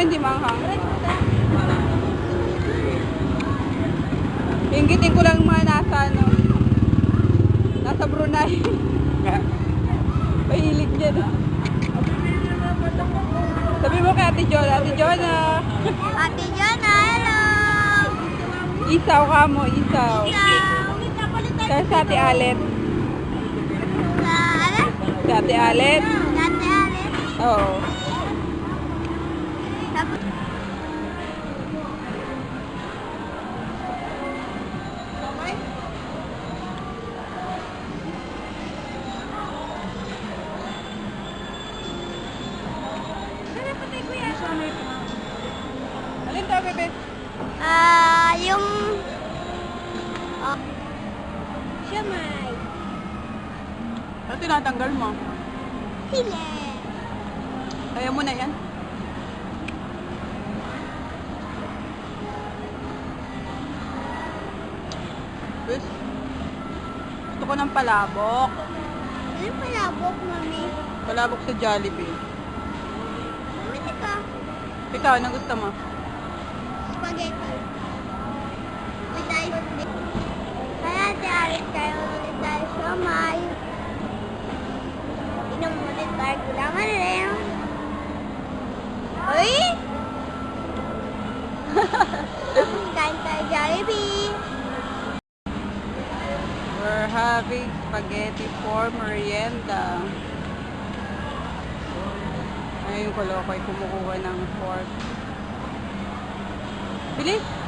hindi manghang. Inggitin ko lang mga nasa, ano, nasa Brunei. Mahilig dyan. eh. Sabi mo kay Ate Jonah, Ate Jonah, Ate Jana, hello! isaw ka mo, isaw. Kaya sa Ate Alet. Sa? Sa Ate Alet. Ate Alice. Oo. Siyamay. Ano tinatanggal mo? Sile. Kaya mo na yan. Bes, gusto ko ng palabok. Ano palabok, mami? Palabok sa Jollibee. Mami, tika. Ikaw, anong gusto mo? Spaghetti. Alice tayo ulit tayo siyamay. Inom ulit tayo kailangan rin. Uy! Kain tayo Jollibee. We're having spaghetti for merienda. Ngayon ko loko ay kumukuha ng fork. Bilis!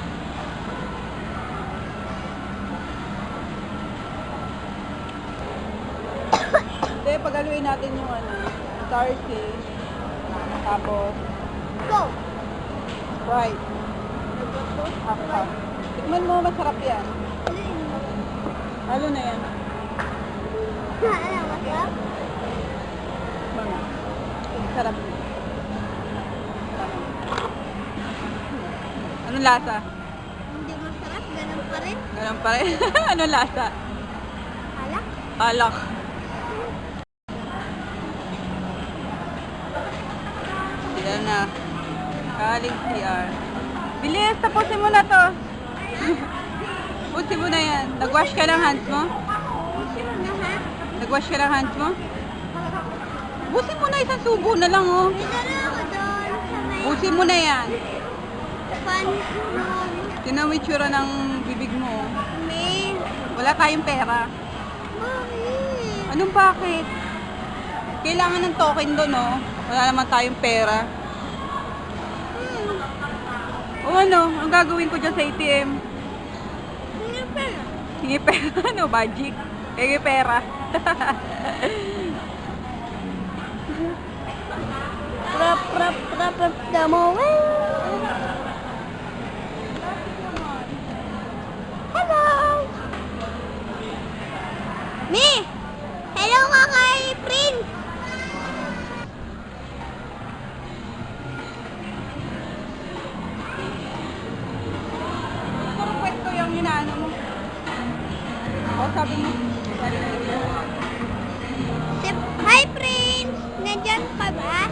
Hindi, pagaluin natin yung ano, starfish. Tapos, Go! Sprite. Half cup. Tikman mo, masarap yan. Halo na yan. Ano, masarap? Mga. Sarap. Anong lasa? Hindi masarap, ganun pa rin. Ganun pa rin. Anong lasa? Alak. Alak. Sila na. Kaling CR. Bilis, tapusin mo na to. Tapusin mo na yan. Nag-wash ka ng hands mo? Nag-wash ka ng hands mo? Busin mo na isang subo na lang, oh. Busin mo na yan. Tinan mo yung tsura ng bibig mo. oh. May... Wala tayong pera. Bakit? Anong bakit? Kailangan ng token doon, oh. Wala naman tayong pera. O ano, ang gagawin ko dyan sa ATM? Hindi pala. Hingi pera, ano, magic? Hingi pera. Rap, rap, rap, rap, damo. Hello! Mi! Hello ka kay sabi mo. Hi, Prince! Nandyan ka ba?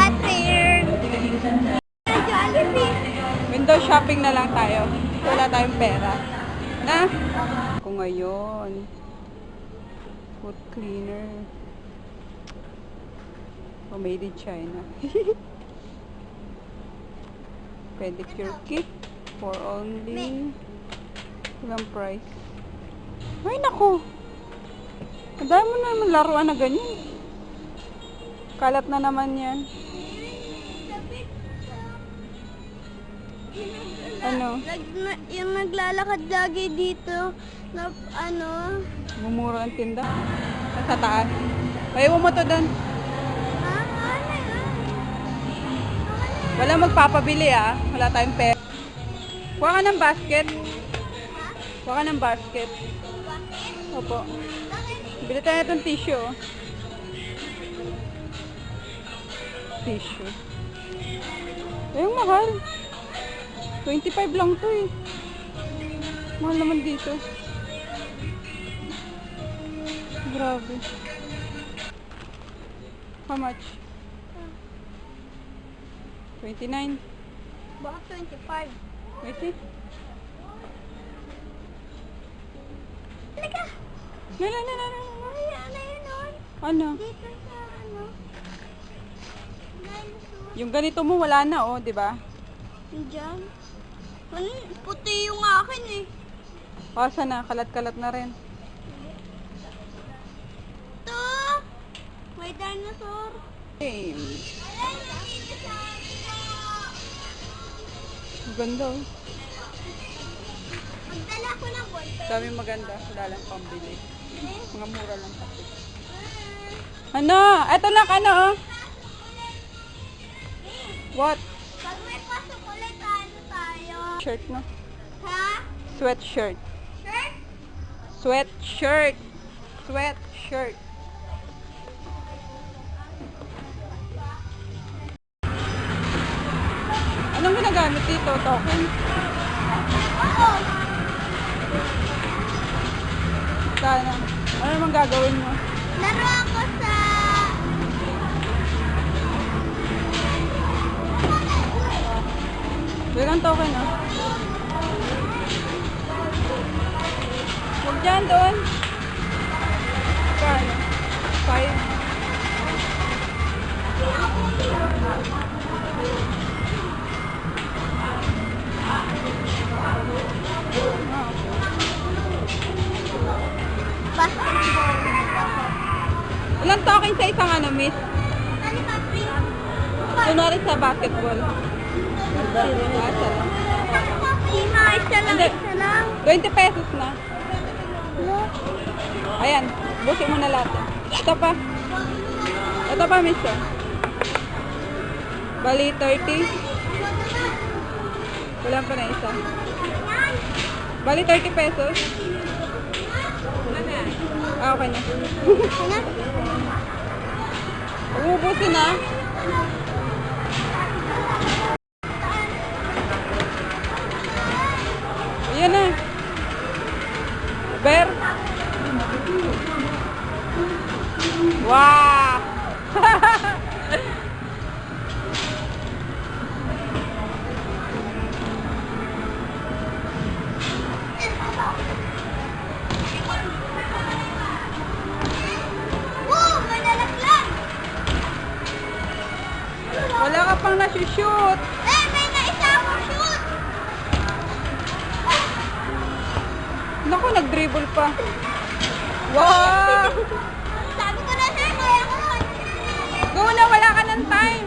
Hi, Prince! Jollibee! Window shopping na lang tayo. Wala tayong pera. Na? Ako ngayon. Foot cleaner. Oh, made in China. Pedicure kit for only ilang price. Ay, nako. Ang dami mo naman laruan na ganyan. Kalat na naman yan. Ano? Nag, na, yung naglalakad lagi dito na ano, Mumura ang tinda. Sa taas. Ayaw mo to doon. ha? Ano? Wala magpapabili ah. Wala tayong pera. Kuha ka ng basket. Kuha ka ng basket. Bakit? Opo. Bakit? Bili tayo itong tissue. oh. Tissue. Ayun, mahal. 25 lang to eh. Mahal naman dito. Grabe. How much? 29. Baka 25. Eh. Halika! No, no, no, no, no. Ano yun nun? Ano? Dito sa ano? Dinosaur. Yung ganito mo wala na oh, di ba? Diyan. Ano? Puti yung akin eh. Pasa na, kalat-kalat na rin. Ito! May dinosaur. Hey, Ay, nakita sa ang ganda oh. Magdala ko ng ballpen. Dami maganda, wala lang pambili. Mga mura lang kasi. Ah. Ano? Eto lang ano oh. What? Pag may pasok ulit, ano tayo? Shirt no? Ha? Sweatshirt. Shirt? Sweatshirt. Sweatshirt. Ginagamit dito? Token? Sana. Ano naman gagawin mo? Laro ako sa... Bilang token ah. Huwag dyan doon. Kano? Five. Ah, Basketball. Ilang token sa isang ano, miss? Kunwari sa basketball. Lima, isa lang, isa lang. 20 pesos na. Ayan, busin mo na lahat. Ito pa. Ito pa, miss. oh. Bali, 30. Wala pa na isa. Bali, 30 pesos. Ah, okay na. Ano? Umubusin na. Ayan na. Ber. Wow, pang nasushoot. Eh, may naisa akong shoot! Naku, nag-dribble pa. Wow! Sabi ko na sa'yo, kaya ko Go na, wala ka ng time.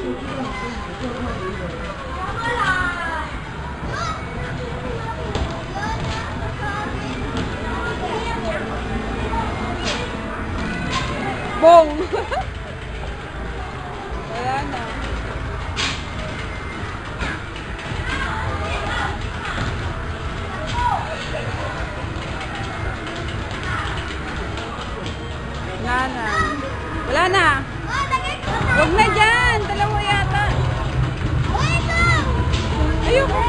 Wala na. Huwag na dyan. Dalawa yata. Ayoko.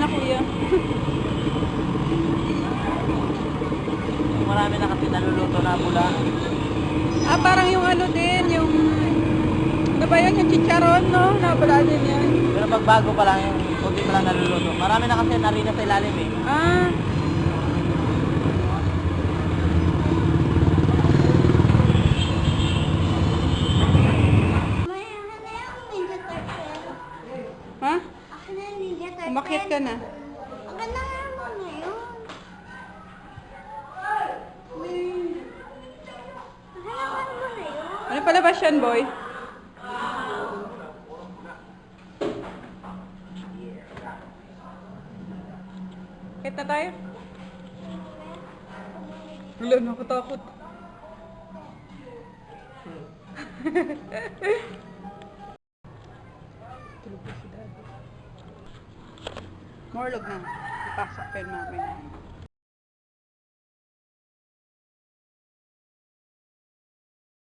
Na, kuya? Marami na kasi naluluto na mula. Ah, parang yung ano din, yung... Ano ba yun? Yung chicharon, no? Nabala din yan. Pero pag bago pa lang yung kunti pa lang naluluto. Marami na kasi narina sa ilalim eh. Ah. May ano na yung Ninja Turtle. Ha? Ako Turtle. Umakyat ka na. Ang ganda nga mo na yun. Ano palabas yan, boy? Kit na tayo? Wala, nakatakot. Tulog Morlog na. Ipasok pa yun mamaya.